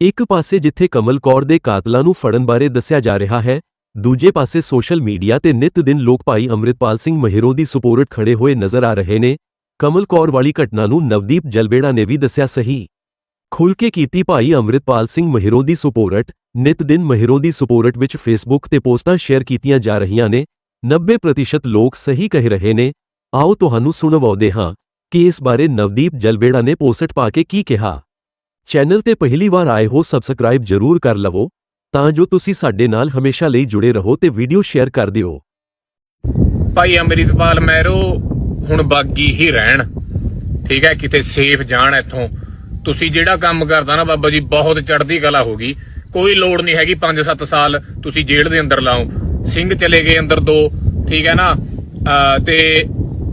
ਇੱਕ ਪਾਸੇ ਜਿੱਥੇ ਕਮਲ ਕੌਰ ਦੇ ਕਾਤਲਾਂ ਨੂੰ ਫੜਨ ਬਾਰੇ ਦੱਸਿਆ ਜਾ ਰਿਹਾ ਹੈ, ਦੂਜੇ ਪਾਸੇ ਸੋਸ਼ਲ ਮੀਡੀਆ ਤੇ ਨਿਤ ਦਿਨ ਲੋਕ ਭਾਈ ਅੰਮ੍ਰਿਤਪਾਲ ਸਿੰਘ ਮਹਿਰੋ ਦੀ ਸਪੋਰਟ ਖੜੇ ਹੋਏ ਨਜ਼ਰ ਆ ਰਹੇ ਨੇ, ਕਮਲ ਕੌਰ ਵਾਲੀ ਘਟਨਾ ਨੂੰ ਨਵਦੀਪ ਜਲਬੇੜਾ ਨੇ ਵੀ ਦੱਸਿਆ ਸਹੀ। ਖੁੱਲ ਕੇ ਕੀਤੀ ਭਾਈ ਅੰਮ੍ਰਿਤਪਾਲ ਸਿੰਘ ਮਹਿਰੋ ਦੀ ਸੁਪੋਰਟ, ਨਿਤ ਦਿਨ ਮਹਿਰੋ ਦੀ ਸੁਪੋਰਟ ਵਿੱਚ ਫੇਸਬੁੱਕ ਤੇ ਪੋਸਟਾਂ ਸ਼ੇਅਰ ਕੀਤੀਆਂ ਜਾ ਰਹੀਆਂ ਨੇ 90% ਲੋਕ ਸਹੀ ਕਹਿ ਰਹੇ ਨੇ, ਆਓ ਤੁਹਾਨੂੰ ਸੁਣਵਾਉਂਦੇ ਹਾਂ, ਕਿ ਇਸ ਬਾਰੇ ਨਵਦੀਪ ਜਲਬੇੜਾ ਨੇ ਪੋਸਟ ਪਾ ਕੇ ਕੀ ਕਿਹਾ। ਚੈਨਲ ਤੇ ਪਹਿਲੀ ਵਾਰ ਆਏ ਹੋ ਸਬਸਕ੍ਰਾਈਬ ਜ਼ਰੂਰ ਕਰ ਲਵੋ, ਤਾਂ ਜੋ ਤੁਸੀਂ ਸਾਡੇ ਨਾਲ ਹਮੇਸ਼ਾ ਲਈ ਜੁੜੇ ਰਹੋ ਤੇ ਵੀਡੀਓ ਸ਼ੇਅਰ ਕਰ ਦਿਓ। ਭਾਈ ਅੰਮ੍ਰਿਤਪਾਲ ਮੈਰੋ ਹੁਣ ਬਾਗੀ ਹੀ ਰਹਿਣ। ਠੀਕ ਹੈ, ਕਿਤੇ ਸੇਫ ਜਾਣ ਇੱਥੋਂ। ਤੁਸੀਂ ਜਿਹੜਾ ਕੰਮ ਕਰਦਾ ਨਾ ਬਾਬਾ ਜੀ, ਬਹੁਤ ਚੜ੍ਹਦੀ ਕਲਾ ਹੋ ਗਈ। ਕੋਈ ਲੋੜ ਨਹੀਂ ਹੈਗੀ 5-7 ਸਾਲ ਤੁਸੀਂ ਜੇਲ੍ਹ ਦੇ ਅੰਦਰ ਲਾਓ। ਸਿੰਘ ਚਲੇ ਗਏ ਅੰਦਰ ਦੋ, ਠੀਕ ਹੈ ਨਾ? ਤੇ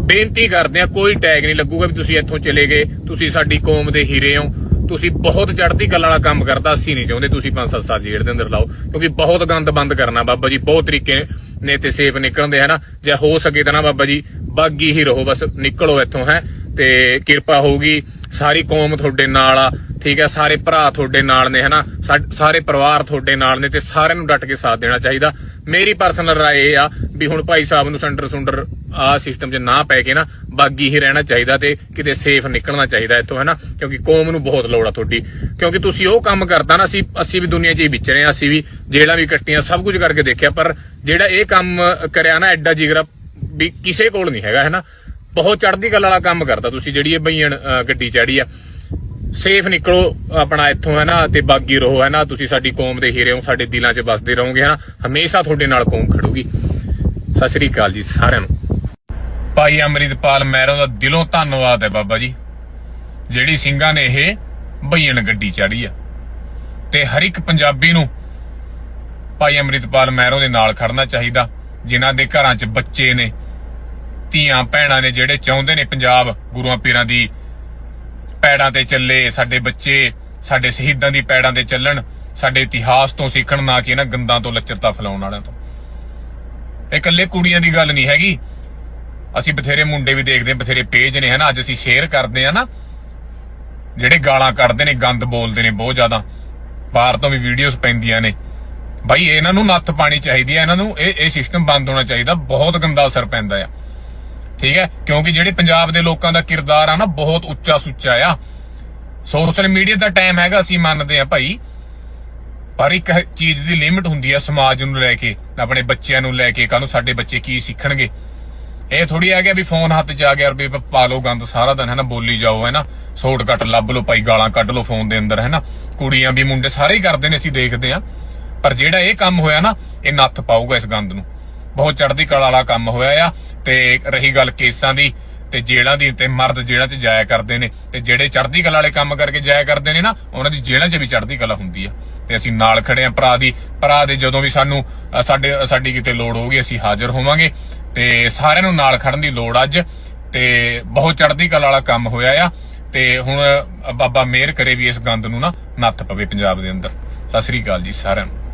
ਬੇਨਤੀ ਕਰਦੇ ਆ ਕੋਈ ਟੈਗ ਨਹੀਂ ਲੱਗੂਗਾ ਵੀ ਤੁਸੀਂ ਇੱਥੋਂ ਚਲੇ ਗਏ। ਤੁਸੀਂ ਸਾਡੀ ਕੌਮ ਦੇ ਹੀਰੇ ਹੋ। ਤੁਸੀਂ ਬਹੁਤ ਚੜ੍ਹਦੀ ਕਲਾ ਵਾਲਾ ਕੰਮ ਕਰਦਾ, ਅਸੀਂ ਨਹੀਂ ਚਾਹੁੰਦੇ ਤੁਸੀਂ 5-7 ਸਾਲ ਜੇਲ੍ਹ ਦੇ ਅੰਦਰ ਲਾਓ, ਕਿਉਂਕਿ ਬਹੁਤ ਗੰਦ ਬੰਦ ਕਰਨਾ ਬਾਬਾ ਜੀ, ਬਹੁਤ ਤਰੀਕੇ ਨੇ ਤੇ ਸੇਫ ਨਿਕਲਦੇ ਹੈ ਨਾ ਜੇ ਹੋ ਸਕੇ ਤਾਂ ਨਾ ਬਾਬਾ ਜੀ, ਬਾਗੀ ਹੀ ਰਹੋ, ਬਸ ਨਿਕਲੋ ਇੱਥੋਂ, ਹੈ? ਤੇ ਕਿਰਪਾ ਹੋਊਗੀ, ਸਾਰੀ ਕੌਮ ਤੁਹਾਡੇ ਨਾਲ ਆ, ਠੀਕ ਹੈ ਸਾਰੇ ਭਰਾ ਤੁਹਾਡੇ ਨਾਲ ਨੇ, ਹਨਾ? ਸਾ- ਸਾਰੇ ਪਰਿਵਾਰ ਤੁਹਾਡੇ ਨਾਲ ਨੇ ਤੇ ਸਾਰਿਆਂ ਨੂੰ ਡਟ ਕੇ ਸਾਥ ਦੇਣਾ ਚਾਹੀਦਾ। ਮੇਰੀ ਪਰਸਨਲ ਰਾਏ ਇਹ ਆ ਵੀ ਹੁਣ ਭਾਈ ਸਾਹਿਬ ਨੂੰ ਸੈਂਟਰ ਸੁੰਡਰ ਆ ਸਿਸਟਮ 'ਚ ਨਾ ਪੈ ਕੇ ਨਾ ਬਾਗੀ ਹੀ ਰਹਿਣਾ ਚਾਹੀਦਾ ਤੇ ਕਿਤੇ ਸੇਫ ਨਿਕਲਣਾ ਚਾਹੀਦਾ ਇੱਥੋਂ, ਹੈਨਾ? ਕਿਉਂਕਿ ਕੌਮ ਨੂੰ ਬਹੁਤ ਲੋੜ ਆ ਤੁਹਾਡੀ। ਕਿਉਂਕਿ ਤੁਸੀਂ ਉਹ ਕੰਮ ਕਰਦਾ ਨਾ, ਅਸੀਂ ਅਸੀਂ ਵੀ ਦੁਨੀਆ 'ਚ ਹੀ ਵਿਚਰੇ ਆ, ਅਸੀਂ ਵੀ ਜੇਲ੍ਹਾਂ ਵੀ ਕੱਟੀਆਂ, ਸਭ ਕੁਝ ਕਰਕੇ ਦੇਖਿਆ, ਪਰ ਜਿਹੜਾ ਇਹ ਕੰਮ ਕਰਿਆ ਨਾ ਐਡਾ ਜਿਗਰਾ ਵੀ ਕਿਸੇ ਕੋਲ ਨਹੀਂ ਹੈਗਾ, ਹੈਨਾ? ਬਹੁਤ ਚੜ੍ਹਦੀ ਗੱਲ ਵਾਲਾ ਕੰਮ ਕਰਦਾ ਤੁਸੀਂ, ਜਿਹੜੀ ਇਹ ਬਈਣ ਗੱਡੀ ਚੜੀ ਆ। ਸੇਫ ਨਿਕਲੋ ਆਪਣਾ ਇੱਥੋਂ ਹੈ ਨਾ ਤੇ ਬਾਗੀ ਰਹੋ ਹੈ ਨਾ ਤੁਸੀਂ ਸਾਡੀ ਕੌਮ ਦੇ ਹੀਰੇ ਹੋ, ਸਾਡੇ ਦਿਲਾਂ 'ਚ ਵਸਦੇ ਰਹੋਗੇ ਹੈ ਨਾ ਹਮੇਸ਼ਾ ਤੁਹਾਡੇ ਨਾਲ ਕੌਮ ਖੜੂਗੀ। ਸਤਿ ਸ੍ਰੀ ਅਕਾਲ ਜੀ ਸਾਰਿਆਂ ਨੂੰ। ਭਾਈ ਅੰਮ੍ਰਿਤਪਾਲ ਮਹਿਰੋ ਦਾ ਦਿਲੋਂ ਧੰਨਵਾਦ ਹੈ ਬਾਬਾ ਜੀ। ਜਿਹੜੀ ਸਿੰਘਾਂ ਨੇ ਇਹ ਬਈਣ ਗੱਡੀ ਚੜੀ ਆ। ਤੇ ਹਰ ਇੱਕ ਪੰਜਾਬੀ ਨੂੰ ਭਾਈ ਅੰਮ੍ਰਿਤਪਾਲ ਮਹਿਰੋ ਦੇ ਨਾਲ ਖੜਨਾ ਚਾਹੀਦਾ, ਜਿਨ੍ਹਾਂ ਦੇ ਘਰਾਂ 'ਚ ਬੱਚੇ ਨੇ, ਧੀਆਂ ਭੈਣਾਂ ਨੇ ਜਿਹੜੇ ਚਾਹੁੰਦੇ ਨੇ ਪੰਜਾਬ ਗੁਰੂਆਂ ਪੀਰਾਂ ਦੀ ਪੈੜਾਂ ਤੇ ਚੱਲੇ, ਸਾਡੇ ਬੱਚੇ, ਸਾਡੇ ਸ਼ਹੀਦਾਂ ਦੀ ਪੈੜਾਂ ਤੇ ਚੱਲਣ, ਸਾਡੇ ਇਤਿਹਾਸ ਤੋਂ ਸਿੱਖਣ, ਨਾ ਕਿ ਇਹਨਾਂ ਗੰਦਾਂ ਤੋਂ, ਲੱਚਰਤਾ ਫੈਲਾਉਣ ਵਾਲਿਆਂ ਤੋਂ। ਇਹ ਇਕੱਲੇ ਕੁੜੀਆਂ ਦੀ ਗੱਲ ਨਹੀਂ ਹੈਗੀ। ਅਸੀਂ ਬਥੇਰੇ ਮੁੰਡੇ ਵੀ ਦੇਖਦੇ ਹਾਂ, ਬਥੇਰੇ ਪੇਜ ਨੇ ਹਨਾ? ਅੱਜ ਅਸੀਂ ਸ਼ੇਅਰ ਕਰਦੇ ਆ ਨਾ। ਜਿਹੜੇ ਗਾਲਾਂ ਕੱਢਦੇ ਨੇ ਗੰਦ ਬੋਲਦੇ ਨੇ ਬਹੁਤ ਜ਼ਿਆਦਾ। ਬਾਹਰ ਤੋਂ ਵੀ ਵੀਡੀਓਜ਼ ਪੈਂਦੀਆਂ ਨੇ। ਭਾਈ ਇਹਨਾਂ ਨੂੰ ਨੱਥ ਪਾਣੀ ਚਾਹੀਦੀ ਹੈ। ਇਹਨਾਂ ਨੂੰ ਇਹ ਇਹ ਸਿਸਟਮ ਬੰਦ ਹੋਣਾ ਚਾਹੀਦਾ। ਬਹੁਤ ਗੰਦਾ ਅਸਰ ਪੈਂਦਾ ਆ। ਠੀਕ ਹੈ? ਕਿਉਂਕਿ ਜਿਹੜੇ ਪੰਜਾਬ ਦੇ ਲੋਕਾਂ ਦਾ ਕਿਰਦਾਰ ਆ ਨਾ ਬਹੁਤ ਉੱਚਾ ਸੁੱਚਾ ਆ। ਸੋਸ਼ਲ ਮੀਡੀਆ ਦਾ ਟਾਈਮ ਹੈਗਾ ਅਸੀਂ ਮੰਨਦੇ ਆ ਭਾਈ। ਪਰ ਇੱਕ ਚੀਜ਼ ਦੀ ਲਿਮਿਟ ਹੁੰਦੀ ਆ ਸਮਾਜ ਨੂੰ ਲੈ ਕੇ ਆਪਣੇ ਬੱਚਿਆਂ ਨੂੰ ਲੈ ਕੇ ਕੱਲ ਨੂੰ ਸਾਡੇ ਬੱਚੇ ਕੀ ਸਿੱਖਣਗੇ? ਇਹ ਥੋੜੀ ਆ ਗਿਆ ਵੀ ਫੋਨ ਹੱਥ 'ਚ ਆ ਗਿਆ ਵੀ ਪਾ ਲਓ ਗੰਦ ਸਾਰਾ ਦਿਨ, ਹੈ ਬੋਲੀ ਜਾਓ, ਹੈ ਨਾ? ਸ਼ਾਰਟਕਟ ਲੱਭ ਲਓ ਭਾਈ, ਗਾਲਾਂ ਕੱਢ ਲਓ ਫੋਨ ਦੇ ਅੰਦਰ, ਹੈ ਕੁੜੀਆਂ ਵੀ ਮੁੰਡੇ ਸਾਰੇ ਹੀ ਕਰਦੇ ਨੇ, ਅਸੀਂ ਦੇਖਦੇ ਆ ਪਰ ਜਿਹੜਾ ਇਹ ਕੰਮ ਹੋਇਆ ਨਾ, ਇਹ ਨੱਥ ਪਾਊਗਾ ਇਸ ਗੰਦ ਨੂੰ। ਬਹੁਤ ਚੜ੍ਹਦੀ ਕਲਾ ਵਾਲਾ ਕੰਮ ਹੋਇਆ ਆ, ਤੇ ਰਹੀ ਗੱਲ ਕੇਸਾਂ ਦੀ, ਤੇ ਜੇਲ੍ਹਾਂ ਦੀ, ਤੇ ਮਰਦ ਜੇਲ੍ਹਾਂ 'ਚ ਜਾਇਆ ਕਰਦੇ ਨੇ। ਤੇ ਜਿਹੜੇ ਚੜ੍ਹਦੀ ਕਲਾ ਵਾਲੇ ਕੰਮ ਕਰਕੇ ਜਾਇਆ ਕਰਦੇ ਨੇ ਨਾ, ਉਹਨਾਂ ਦੀ ਜੇਲ੍ਹਾਂ 'ਚ ਵੀ ਚੜ੍ਹਦੀ ਕਲਾ ਹੁੰਦੀ ਆ। ਤੇ ਅਸੀਂ ਨਾਲ ਖੜੇ ਆ ਭਰਾ ਦੀ, ਭਰਾ ਦੇ ਜਦੋਂ ਵੀ ਸਾਨੂੰ ਸਾਡੇ, ਸਾਡੀ ਕਿਤੇ ਲੋੜ ਹੋਊਗੀ, ਅਸੀਂ ਹਾਜ਼ਰ ਹੋਵਾਂਗੇ। ਤੇ ਸਾਰਿਆਂ ਨੂੰ ਨਾਲ ਖੜਨ ਦੀ ਲੋੜ ਅੱਜ, ਤੇ ਬਹੁਤ ਚੜ੍ਹਦੀ ਕਲਾ ਵਾਲਾ ਕੰਮ ਹੋਇਆ ਆ। ਤੇ ਹੁਣ ਬਾਬਾ ਮੇਰ ਕਰੇ ਵੀ ਇਸ ਗੰਦ ਨੂੰ ਨਾ ਨੱਥ ਪਵੇ ਪੰਜਾਬ ਦੇ ਅੰਦਰ। ਸਤਿ ਸ੍ਰੀ ਅਕਾਲ ਜੀ ਸਾਰਿਆਂ ਨੂੰ।